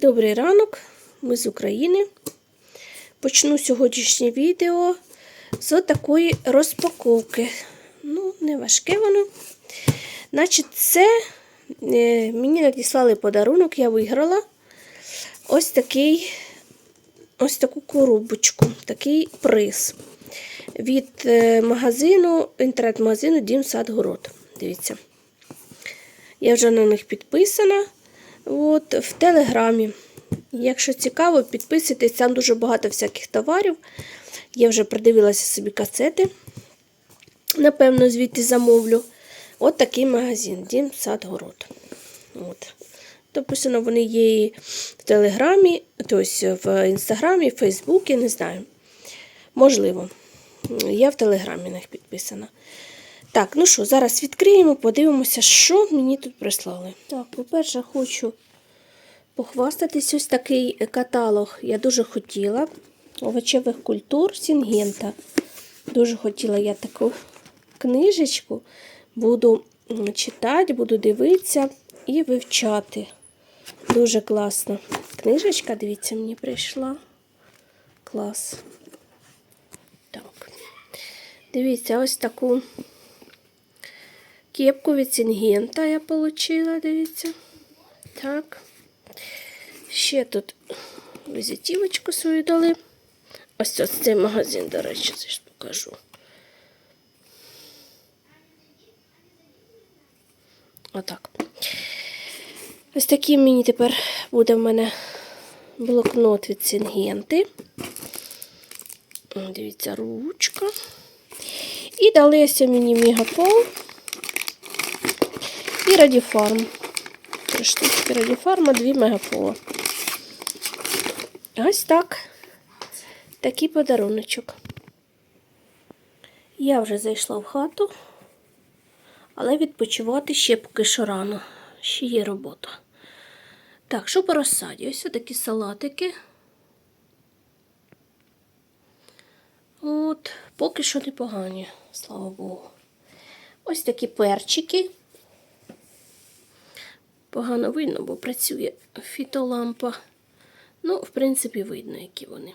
Добрий ранок, ми з України. Почну сьогоднішнє відео з такої розпаковки. Ну, не важке воно. Значить, це е, мені надіслали подарунок, я виграла ось такий ось таку коробочку, такий приз від е, магазину, інтернет-магазину Дім Сад Город. Дивіться. Я вже на них підписана. От, в Телеграмі. Якщо цікаво, підписуйтесь, там дуже багато всяких товарів. Я вже придивилася собі касети. Напевно, звідти замовлю. От такий магазин. Дім сад город. От. Написано, вони є і в Телеграмі, тобто в Інстаграмі, в Фейсбуці, не знаю. Можливо. Я в Телеграмі на них підписана. Так, ну що, зараз відкриємо, подивимося, що мені тут прислали. Так, по-перше, хочу похвастатись ось такий каталог. Я дуже хотіла овочевих культур Сінгента. Дуже хотіла я таку книжечку. Буду читати, буду дивитися і вивчати. Дуже класна книжечка, дивіться, мені прийшла. Клас. Так. Дивіться, ось таку кепку від Сінгента я отримала, дивіться. Так. Ще тут візитівочку свою дали. Ось ось цей магазин, до речі, це ж покажу. Отак. Ось такий мені тепер буде в мене блокнот від Сінгенти. Дивіться, ручка. І дали ось мені мегафон і радіфарм. Три штучки радіфарма, дві мегафола. Ось так. Такий подаруночок. Я вже зайшла в хату, але відпочивати ще поки що рано. Ще є робота. Так, що по розсаді? Ось такі салатики. От, поки що непогані, слава Богу. Ось такі перчики. Погано видно, бо працює фітолампа. Ну, в принципі, видно, які вони.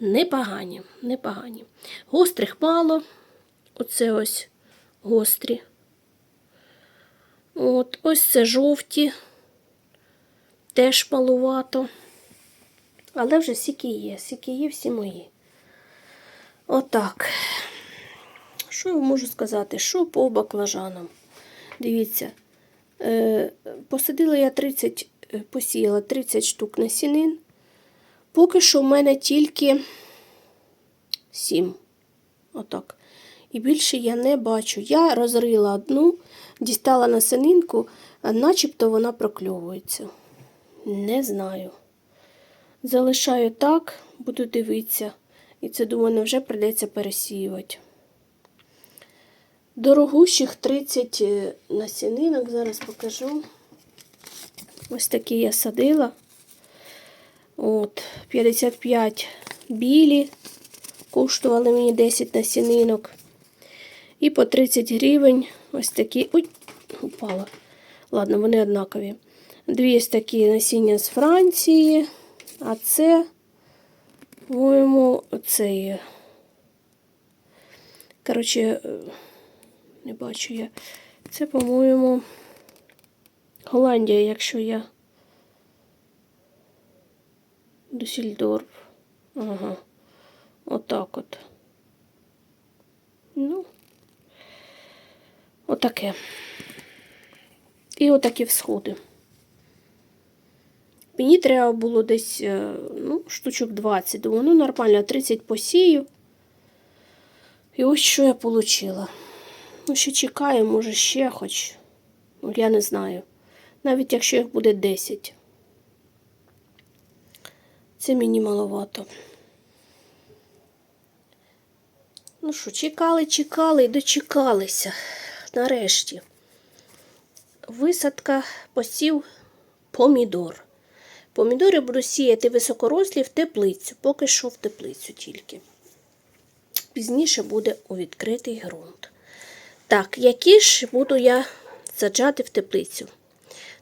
Непогані, непогані. Гострих мало. Оце ось гострі. От, ось це жовті. Теж малувато. Але вже сіки є. Сіки є всі мої. Отак. Що я можу сказати? Що по баклажанам? Дивіться. Е, посадила я 30, е, посіяла 30 штук насінин. Поки що в мене тільки 7. Отак. І більше я не бачу. Я розрила одну, дістала насінинку, начебто вона прокльовується. Не знаю. Залишаю так, буду дивитися. І це, думаю, вже прийдеться пересіювати. Дорогущих 30 е, насінинок, зараз покажу. Ось такі я садила. От, 55 білі. Коштували мені 10 насінинок. І по 30 гривень ось такі. Ой, упала. Ладно, вони однакові. Дві ось такі насіння з Франції. А це, по-моєму, це є. Коротше, не бачу я. Це, по-моєму, Голландія, якщо я. Дусільдорф. Ага. Отак от. Ну, отаке. І отакі всходи. Мені треба було десь, е, ну, штучок 20. Думаю, ну, нормально, 30 посію. І ось що я отримала. Ну, ще чекаю, може, ще хоч. Ну, я не знаю. Навіть якщо їх буде 10. Це мені маловато. Ну що, чекали, чекали і дочекалися. Нарешті. Висадка посів помідор. Помідори буду сіяти високорослі в теплицю, поки що в теплицю тільки. Пізніше буде у відкритий ґрунт. Так, які ж буду я саджати в теплицю?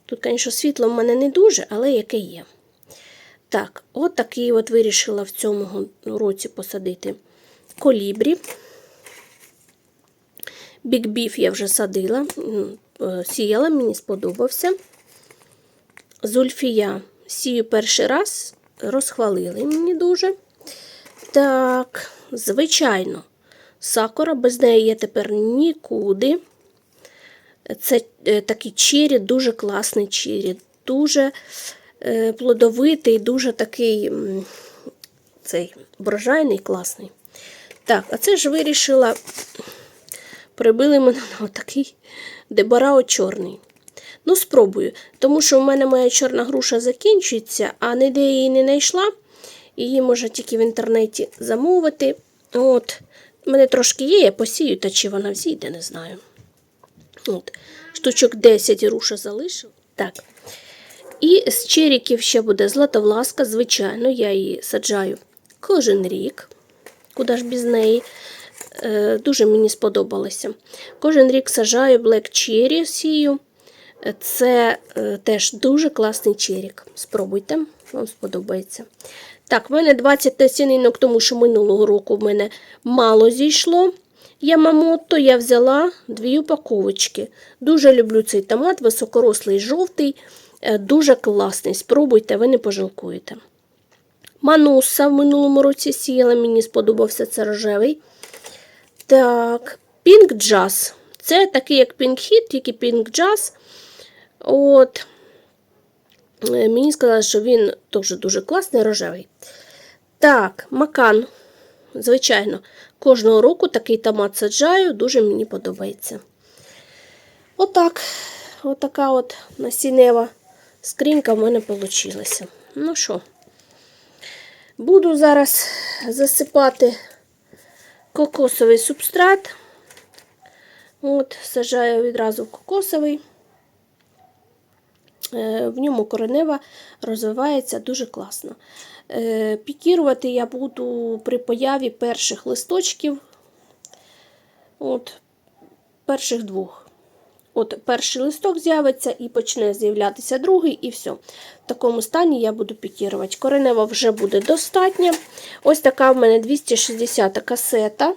Тут, звісно, світло в мене не дуже, але яке є. Так, от такий от вирішила в цьому році посадити колібрі. Бікбіф я вже садила, е, сіяла, мені сподобався. Зульфія сію перший раз, розхвалили мені дуже. Так, звичайно, сакура, без неї я тепер нікуди. Це е, такий чері, дуже класний чері, дуже е, плодовитий, дуже такий цей врожайний, класний. Так, а це ж вирішила, прибили мене на отакий дебарао чорний. Ну, спробую, тому що в мене моя чорна груша закінчується, а ніде її не знайшла. Її можна тільки в інтернеті замовити. От, в мене трошки є, я посію, та чи вона взійде, не знаю. От, штучок 10 руша залишив. Так. І з черіків ще буде златовласка, звичайно, я її саджаю кожен рік. Куди ж без неї? Е, дуже мені сподобалося. Кожен рік саджаю Black Cherry сію. Це е, теж дуже класний черік. Спробуйте, вам сподобається. Так, в мене 20 насінинок, тому що минулого року в мене мало зійшло. Ямамото я взяла дві упаковочки. Дуже люблю цей томат, високорослий жовтий, е, дуже класний. Спробуйте, ви не пожалкуєте. Мануса в минулому році сіяла, мені сподобався це рожевий. Так, Pink Jazz. Це такий, як Pink Hit, тільки Pink Jazz. От. Е, Мені сказали, що він теж дуже класний, рожевий. Так, макан. Звичайно, кожного року такий томат саджаю, дуже мені подобається. Отак. Отака от насінева скринька в мене вийшла. Ну що, буду зараз засипати кокосовий субстрат. От, сажаю відразу кокосовий. Е, В ньому коренева розвивається дуже класно. Е, Пікірувати я буду при появі перших листочків. От, перших двох. От перший листок з'явиться і почне з'являтися другий, і все. В такому стані я буду пікірувати. Коренева вже буде достатня. Ось така в мене 260 касета.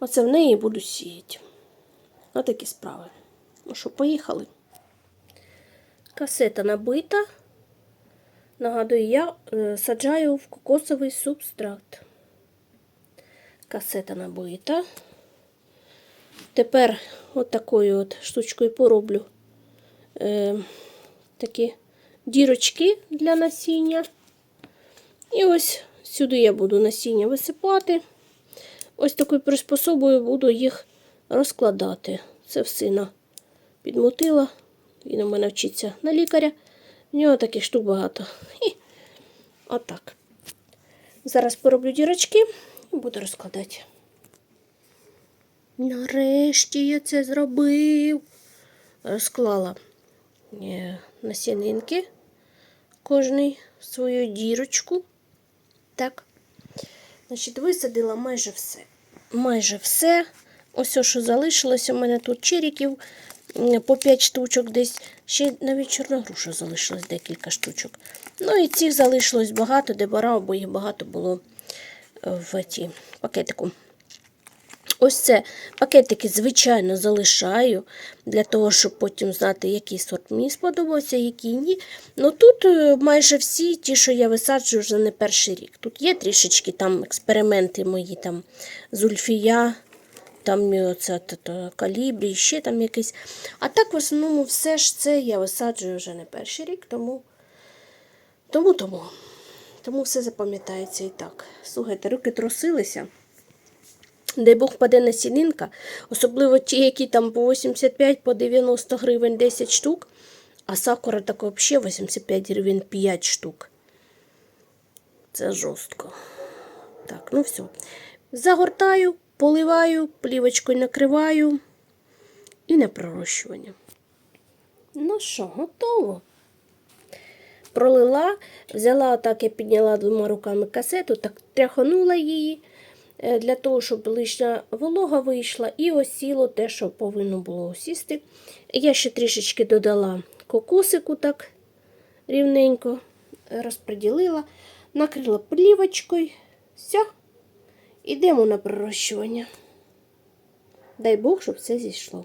Оце в неї буду сіяти. Ось такі справи. Ну що, поїхали. Касета набита. Нагадую, я е, саджаю в кокосовий субстрат. Касета набита. Тепер от такою от штучкою пороблю е, такі дірочки для насіння. І ось сюди я буду насіння висипати. Ось такою приспособою буду їх розкладати. Це в сина підмотила. Він у мене вчиться на лікаря. В нього таких штук багато. Хі. Отак. Зараз пороблю дірочки і буду розкладати. Нарешті я це зробив. Розклала е, насінинки, кожний в свою дірочку. Так. Значить, висадила майже все. Майже все. Ось, що залишилось, у мене тут черіків по 5 штучок десь. Ще навіть чорна груша залишилось декілька штучок. Ну і цих залишилось багато, де бара, бо їх багато було е, в ті пакетику. Ось це пакетики, звичайно, залишаю для того, щоб потім знати, який сорт мені сподобався, який ні. Ну тут е, майже всі ті, що я висаджую вже не перший рік. Тут є трішечки там експерименти мої, там зульфія, там оце, та, та, калібрі, ще там якийсь. А так, в основному, все ж це я висаджую вже не перший рік, тому тому, тому, тому все запам'ятається і так. Слухайте, руки трусилися. Дай Бог паде насінинка, особливо ті, які там по 85, по 90 гривень 10 штук, а сакура так взагалі 85 гривень 5 штук. Це жорстко. Так, ну все. Загортаю, поливаю, плівочкою накриваю і на пророщування. Ну що, готово. Пролила, взяла, отак я підняла двома руками касету, так тряханула її. е, для того, щоб лишня волога вийшла, і осіло те, що повинно було осісти. Я ще трішечки додала кокосику так рівненько, розподілила, накрила плівочкою. Все, йдемо на пророщування. Дай Бог, щоб все зійшло.